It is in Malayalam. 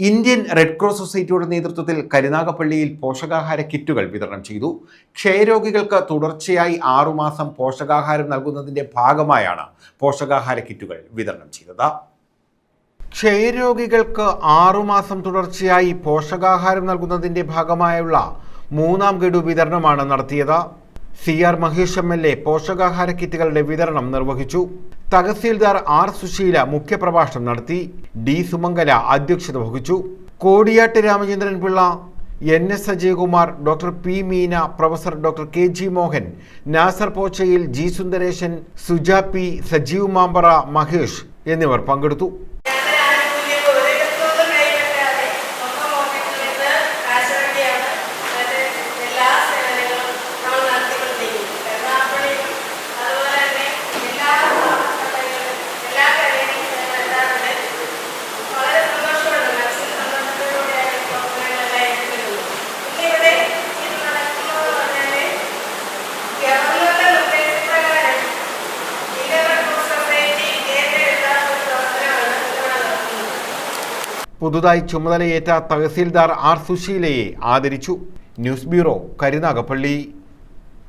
ഇന്ത്യൻ റെഡ് ക്രോസ് സൊസൈറ്റിയുടെ നേതൃത്വത്തിൽ കരുനാഗപ്പള്ളിയിൽ പോഷകാഹാര കിറ്റുകൾ വിതരണം ചെയ്തു. ക്ഷയരോഗികൾക്ക് തുടർച്ചയായി ആറുമാസം പോഷകാഹാരം നൽകുന്നതിന്റെ ഭാഗമായാണ് പോഷകാഹാര കിറ്റുകൾ വിതരണം ചെയ്തത്. ക്ഷയരോഗികൾക്ക് ആറുമാസം തുടർച്ചയായി പോഷകാഹാരം നൽകുന്നതിന്റെ ഭാഗമായുള്ള മൂന്നാം ഗഡു വിതരണമാണ് നടത്തിയത്. C R Mahesh M L A പോഷകാഹാര കിറ്റുകളുടെ വിതരണം നിർവഹിച്ചു. തഹസീൽദാർ ആർ സുശീല മുഖ്യപ്രഭാഷണം നടത്തി ഡി സുമംഗല അധ്യക്ഷത വഹിച്ചു. Kodiyattu Ramachandran Pillai N S Ajayakumar doctor P Meena professor doctor K G Mohan Nasar Pochayil G Sundaresan Suja P Sajeev Mampara Mahesh എന്നിവർ പങ്കെടുത്തു. പുതുതായി ചുമതലയേറ്റ തഹസീൽദാർ ആർ സുശീലയെ ആദരിച്ചു. News bureau Karunagappally.